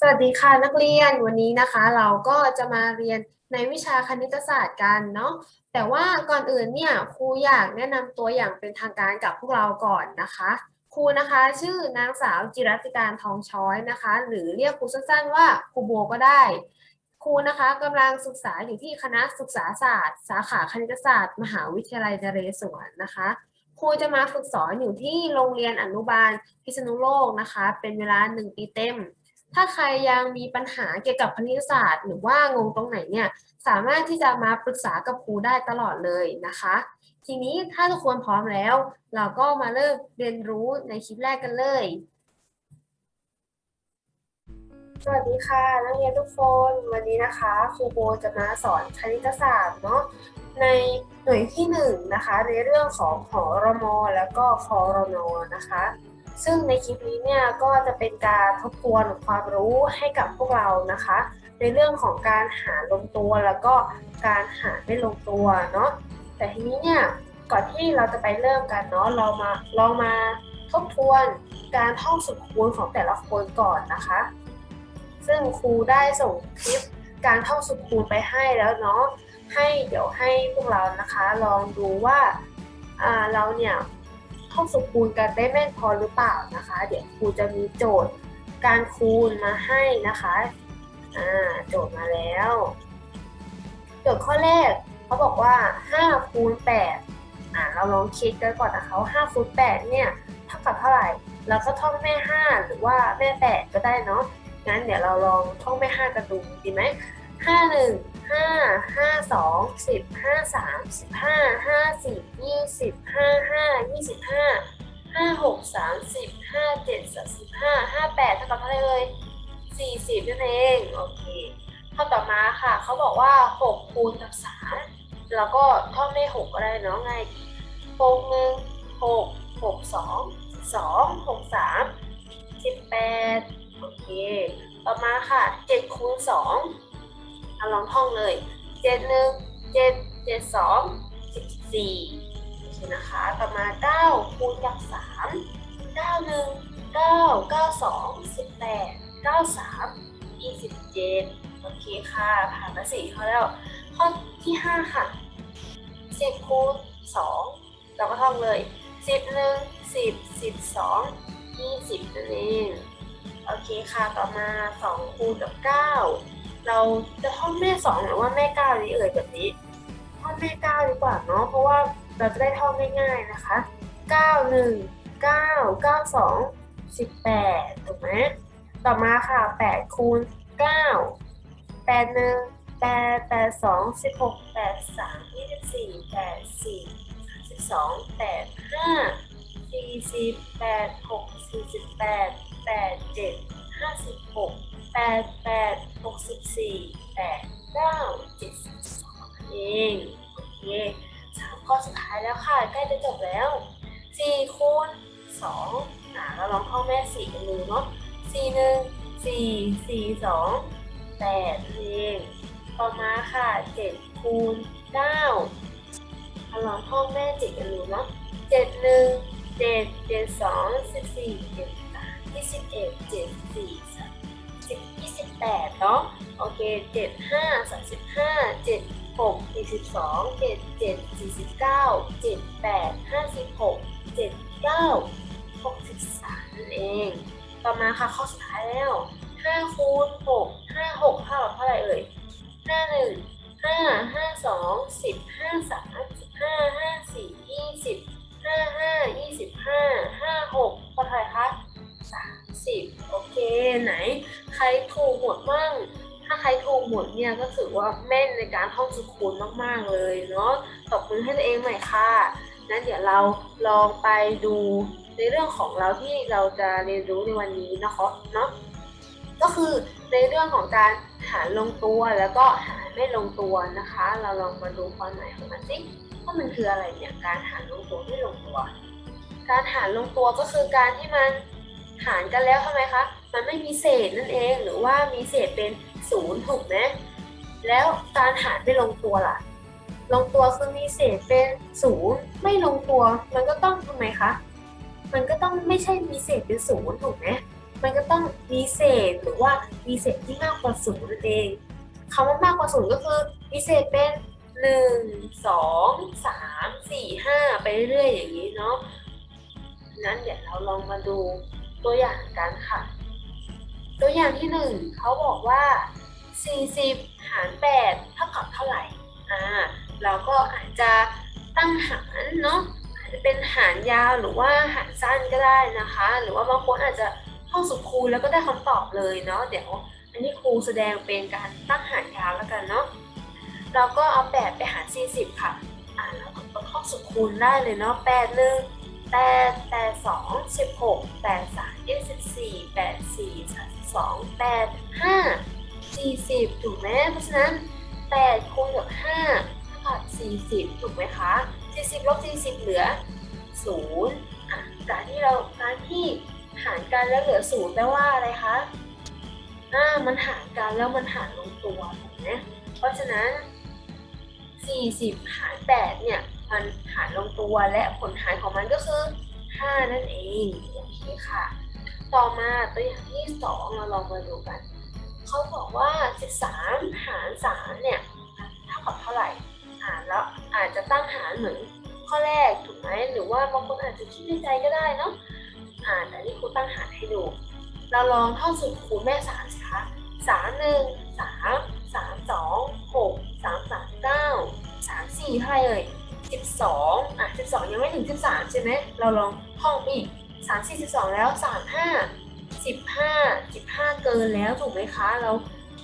สวัสดีค่ะนักเรียนวันนี้นะคะ เราก็จะมาเรียนในวิชาคณิตศาสตร์กันเนาะแต่ว่าก่อนอื่นเนี่ยครูอยากแนะนำตัวอย่างเป็นทางการกับพวกเราก่อนนะคะครูนะคะ ชื่อนางสาวจิรัติการทองช้อยนะคะ หรือเรียกครูสั้นๆว่าครูโบก็ได้ครูนะคะกำลังศึกษาอยู่ที่คณะศึกษาศาสตร์ สาขาคณิตศาสตร์ มหาวิทยาลัยนเรศวรนะคะครูจะมาฝึกสอนอยู่ที่โรงเรียนอนุบาลพิษณุโลกนะคะ เป็นเวลาหนึ่งปีเต็ม ถ้าใครยังมีปัญหาเกี่ยวกับคณิตศาสตร์ หรือว่างงตรงไหนเนี่ยสามารถที่จะมาปรึกษากับครูได้ตลอดเลยนะคะ ทีนี้ถ้าทุกคนพร้อมแล้ว เราก็มาเริ่มเรียนรู้ในคลิปแรกกันเลย สวัสดีค่ะนักเรียนทุกคนวันนี้นะคะครูโบจะมาสอนคณิตศาสตร์เนาะในหน่วยที่หนึ่งนะคะในเรื่องของหอรมแล้วก็คอรนนะคะ ซึ่งในคลิปนี้เนี่ยก็จะเป็นการทบทวนความรู้ให้กับพวกเรานะคะ ในเรื่องของการหารลงตัวแล้วก็การหารไม่ลงตัวเนาะแต่ทีนี้เนี่ยก่อนที่เราจะไปเริ่มกันเนาะเรามาลองมาทบทวนการท่องสุดคูณของแต่ละคนก่อนนะคะ ซึ่งครูได้ส่งคลิปการท่องสุดคูณไปให้แล้วเนาะให้เดี๋ยวให้พวกเรานะคะ ลองดูว่าเราเนี่ย ท่องสุดคูณกันได้แม่นพอหรือเปล่านะคะ เดี๋ยวครูจะมีโจทย์การคูณมาให้นะคะอ่าโจทย์มาแล้วโจทย์ข้อแรกเขาบอกว่า5คูณ8อ่าเราลองคิดกันก่อนนะคะว่า5คูณ8เนี่ยเท่ากับเท่าไหร่เราก็ท่องแม่ 5 หรือว่าแม่ 8 ก็ได้เนาะงั้นเดี๋ยวเราลองท่องไปห้ากันดูดีไหมห้า ห้าห้าสองสิบห้าสามสิบห้าห้าสี่ยี่สิบห้าห้ายี่สิบห้าห้าหกสามสิบห้าเจ็ดสามสิบห้าห้าแปดเท่ากับเท่าไหร่เลยสี่สิบนั่นเองโอเคข้อต่อมาค่ะเขาบอกว่าหกคูณกับสามแล้วก็ท่องไม่หกก็ได้เนาะไงหกหนึ่งหกหกสองสองหกสามสิบแปดโอเค ต่อมาค่ะ7คูณ2เอา ลองท่องเลย7 1 7 7 2 14โอเคนะคะ ต่อมา9คูณกับ3 9 1 9 9 2 18 9 3 27โอเคค่ะ ผ่านมา4ข้อแล้ว ข้อที่5ค่ะ10คูณ2เราก็ท่องเลย10 1 10 12 20นั่นเองโอเคค่ะ ต่อมา2คูณกับ9 เราจะท่องแม่2หรือว่าแม่9นี้เอ่ยแบบนี้ท่องแม่9ดีกว่าเนาะเพราะว่าเราจะได้ท่องง่ายๆนะคะ9 1 9 9 2 18ถูกไหมต่อมาค่ะ8คูณ9 8 1 8 8 2 16 8 3 24 8 4 32 8 5 40 8 6 48แปดเจ็ดห้าสิบหก แปดแปดหกสิบสี่แปดเก้าเจ็ดสิบสองเองโอเคสามข้อสุดท้ายแล้วค่ะ ใกล้จะจบแล้วสี่คูณสองอ่าเราลองเข้าแม่สี่กันดูเนาะสี่หนึ่งสี่สี่สองแปดเองต่อมาค่ะเจ็ดคูณเก้าเราลองเข้าแม่เจ็ดกันดูเนาะเจ็ดหนึ่งเจ็ดเจ็ดสองสิบสี่เจ็ดยี่สิบเอ็ดเจ็ดสี่สามยี่สิบเอ็ดเจ็ดสี่ สิบสองเจ็ดเจ็ดสี่สิบเก้าเจ็ดแปดห้าสิบหกเจ็ดเก้าหกสิบสามนั่นเอง ต่อมาค่ะข้อสุดท้ายแล้วห้าคูณหกห้าหกเท่ากับเท่าไหร่เอ่ยห้าหนึ่งห้าห้าสองสิบห้าสามสิบห้าห้าสี่ยี่สิบห้าห้ายี่สิบห้าห้าหกเท่าไหร่คะ สามสิบโอเค ไหน ใครถูกหมดบ้าง ถ้าใครถูกหมดเนี่ยก็ถือว่าแม่นในการท่องสุคูณมากๆเลยเนาะตบมือให้ตัวเองหน่อยค่ะนั้นเดี๋ยวเราลองไปดูในเรื่องของเราที่เราจะเรียนรู้ในวันนี้นะคะเนาะก็คือในเรื่องของการหารลงตัวแล้วก็หารไม่ลงตัวนะคะ เราลองมาดูความหมายของมันสิว่ามันคืออะไรเนี่ยการหารลงตัวไม่ลงตัว การหารลงตัวก็คือการที่มัน หารกันแล้วทำไมคะ มันไม่มีเศษนั่นเอง หรือว่ามีเศษเป็นศูนย์ถูกไหมแล้วการหารไม่ลงตัวล่ะ ลงตัวคือมีเศษเป็นศูนย์ไม่ลงตัว มันก็ต้องทำไมคะ มันก็ต้องไม่ใช่มีเศษเป็นศูนย์ถูกไหมมันก็ต้องมีเศษหรือว่ามีเศษที่มากกว่าศูนย์นั่นเองคำว่ามากกว่าศูนย์ก็คือมีเศษเป็นหนึ่งสองสามสี่ห้าไปเรื่อยอย่างนี้เนาะนั้นเดี๋ยวเราลองมาดู ตัวอย่างกันค่ะ ตัวอย่างที่หนึ่งเขาบอกว่า 40 หาร 8 เท่ากับเท่าไหร่ อ่า เราก็อาจจะตั้งหารเนาะอาจจะเป็นหารยาวหรือว่าหารสั้นก็ได้นะคะ หรือว่าบางคนอาจจะท่องสุดคูณแล้วก็ได้คำตอบเลยเนาะ เดี๋ยวอันนี้ครูแสดงเป็นการตั้งหารยาวแล้วกันเนาะ เราก็เอา 8 ไปหาร 40 ค่ะ อ่าแล้วก็ท่องสุดคูณได้เลยเนาะ8 แปดแปดสองสิบหกแปดสามยี่สิบสี่แปดสี่สามสองแปดห้าสี่สิบถูกไหมเพราะฉะนั้นแปดคูณกับห้าเท่ากับสี่สิบถูกไหมคะสี่สิบลบสี่สิบเหลือศูนย์การที่เราการที่หารกันแล้วเหลือศูนย์แปลว่าอะไรคะอ่ามันหารกันแล้วมันหารลงตัวถูกไหมเพราะฉะนั้น 40 หาร 8 เนี่ย มันหารลงตัวและผลหารของมันก็คือ 5 นั่นเองโอเคค่ะ ต่อมาตัวอย่างที่ 2 เราลองมาดูกันเขาบอกว่า 13 หาร 3 เนี่ยเท่ากับเท่าไหร่อ่านแล้วอาจจะตั้งหารเหมือนข้อแรกถูกไหมหรือว่าบางคนอาจจะคิดในใจก็ได้เนาะอ่าแต่นี่ครูตั้งหารให้ดู เราลองท่องสูตรคูณแม่สามสิคะสามหนึ่งสามสามสองหกสามสามเก้าสามสี่เท่าไหร่เอ่ย สิบสองอะสิบสองยังไม่ถึงสิบสามใช่ไหมเราลองท่องอีกสามสี่สิบสองแล้วสามห้าสิบห้าสิบห้าเกินแล้วถูกไหมคะเรา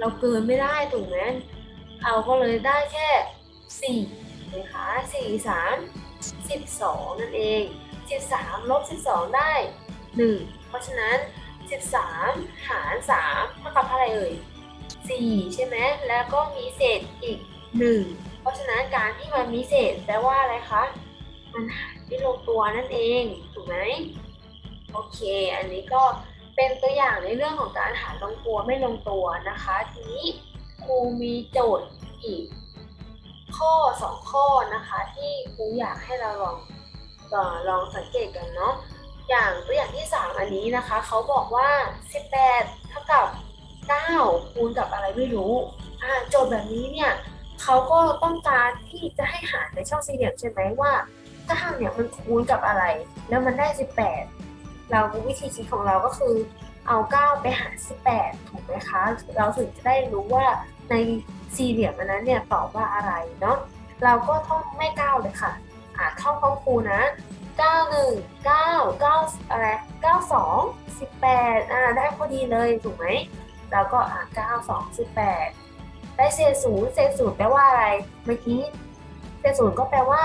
เราเกินไม่ได้ถูกไหมเอาก็เลยได้แค่สี่ถูกไหมคะสี่สามสิบสองนั่นเองสิบสามลบสิบสองได้หนึ่งเพราะฉะนั้นสิบสามหารสามเท่ากับเท่าไรเอ่ยสี่ใช่ไหมแล้วก็มีเศษอีกหนึ่ง ราะฉะนั้นการที่มันมีเศษแปลว่าอะไรคะ มันหารไม่ลงตัวนั่นเอง ถูกไหมโอเค อันนี้ก็เป็นตัวอย่างในเรื่องของการหารลงตัวไม่ลงตัวนะคะ ทีนี้ครูมีโจทย์อีกข้อสองข้อนะคะ ที่ครูอยากให้เราลองลองสังเกตกันเนาะอย่างตัวอย่างที่ 3 อันนี้นะคะ เขาบอกว่า 18 เท่ากับ 9 คูณกับอะไรไม่รู้อ่าโจทย์แบบนี้เนี่ย เขาก็ต้องการที่จะให้หารในช่องสี่เหลี่ยมใช่ไหมว่า9เนี่ยมันคูณกับอะไร แล้วมันได้ 18 เราวิธีคิดของเราก็คือเอา 9 ไปหาร 18 ถูกไหมคะ เราถึงจะได้รู้ว่าในสี่เหลี่ยมอันนั้นเนี่ยตอบว่าอะไรเนาะเราก็ท่องไม่ 9 เลยค่ะอ่าท่องของครูนะ 9 1 9 9อะไร92 18อ่าได้พอดีเลยถูกไหมเราก็อ่า9 2 18 ได้เศษศูนย์เศษศูนย์แปลว่าอะไร เมื่อกี้เศษศูนย์ก็แปลว่า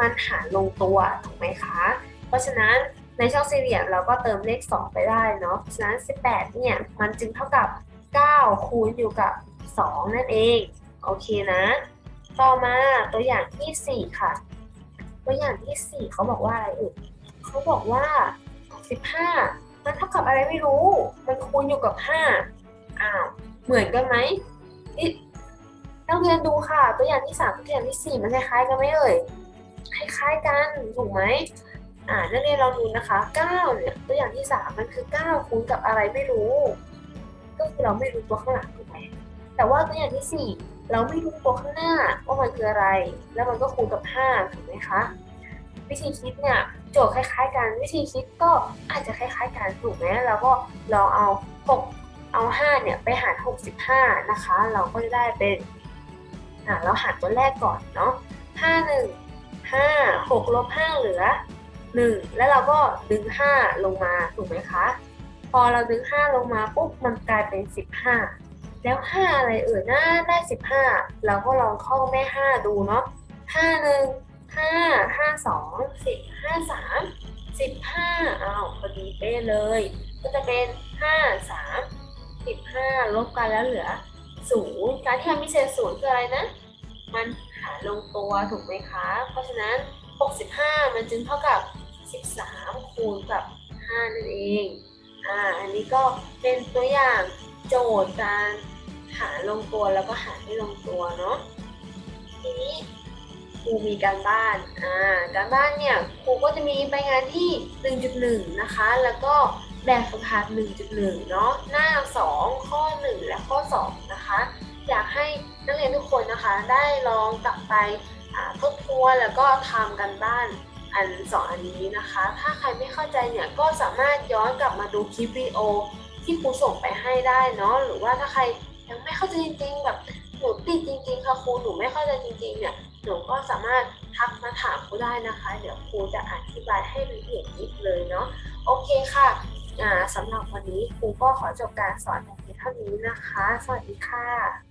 มันหารลงตัวถูกไหมคะ เพราะฉะนั้นในช่องสี่เหลี่ยมเราก็เติมเลข 2 ไปได้เนาะฉะนั้น 18 เนี่ย มันจึงเท่ากับ 9 คูณอยู่กับ 2 นั่นเอง โอเคนะ ต่อมาตัวอย่างที่ 4 ค่ะ ตัวอย่างที่ 4 เขาบอกว่าอะไรอ่ยเขาบอกว่า 15 มันเท่ากับอะไรไม่รู้ มันคูณอยู่กับ 5 อ้าว เหมือนกันไหม นี่นักเรียนดูค่ะ ตัวอย่างที่3ตัวอย่างที่4มันคล้ายๆกันไหมเอ่ยคล้ายๆกันถูกไหมอ่านักเรียนลองดูนะคะ9เนี่ยตัวอย่างที่3มันคือ9คูณกับอะไรไม่รู้ ก็คือเราไม่รู้ตัวข้างหลังถูกไหมแต่ว่าตัวอย่างที่4เราไม่รู้ตัวข้างหน้าว่ามันคืออะไร แล้วมันก็คูณกับ5ถูกไหมคะวิธีคิดเนี่ยโจทย์คล้ายๆกันวิธีคิดก็อาจจะคล้ายๆกันถูกไหมแล้วก็ลองเอา6 เอา5เนี่ยไปหาร 65 นะคะ เราก็จะได้เป็นอ่าเราหารตัวแรกก่อนเนาะ5 1 5 6ลบ5เหลือ 1 แล้วเราก็ดึง 5 ลงมาถูกไหมคะ พอเราดึง 5 ลงมาปุ๊บมันกลายเป็น 15 แล้ว 5 อะไรเอ่ยน่าได้ 15 เราก็ลองเข้าแม่ 5 ดูเนาะ5 1 5 5 2 10 5 3 15อ้าวพอดีเป๊ะเลย ก็จะเป็น 5 3 15ลบกันแล้วเหลือ0การที่มันมีเศษศูนย์คืออะไรนะ มันหารลงตัวถูกไหมคะ เพราะฉะนั้น 65 มันจึงเท่ากับ 13 คูณกับ 5 นั่นเอง อ่า อันนี้ก็เป็นตัวอย่างโจทย์การหารลงตัวแล้วก็หารไม่ลงตัวเนาะ ทีนี้ครูมีการบ้าน อ่า การบ้านเนี่ยครูก็จะมีใบงานที่ 1.1 นะคะ แล้วก็ แบบฝึกหัด 1.1 เนาะหน้า 2 ข้อ 1 และข้อ 2 นะคะ อยากให้นักเรียนทุกคนนะคะ ได้ลองกลับไปทบทวนแล้วก็ทำกันบ้านอันสองอันนี้นะคะ ถ้าใครไม่เข้าใจเนี่ยก็สามารถย้อนกลับมาดูคลิปวิดีโอที่ครูส่งไปให้ได้เนาะหรือว่าถ้าใครยังไม่เข้าใจจริงๆแบบหนูติดจริงๆค่ะครูหนูไม่เข้าใจจริงๆเนี่ยหนูก็สามารถทักมาถามครูได้นะคะ เดี๋ยวครูจะอธิบายให้ละเอียดยิบเลยเนาะโอเคค่ะ สำหรับวันนี้ครูก็ขอจบการสอนแต่เพียงเท่านี้นะคะ สวัสดีค่ะ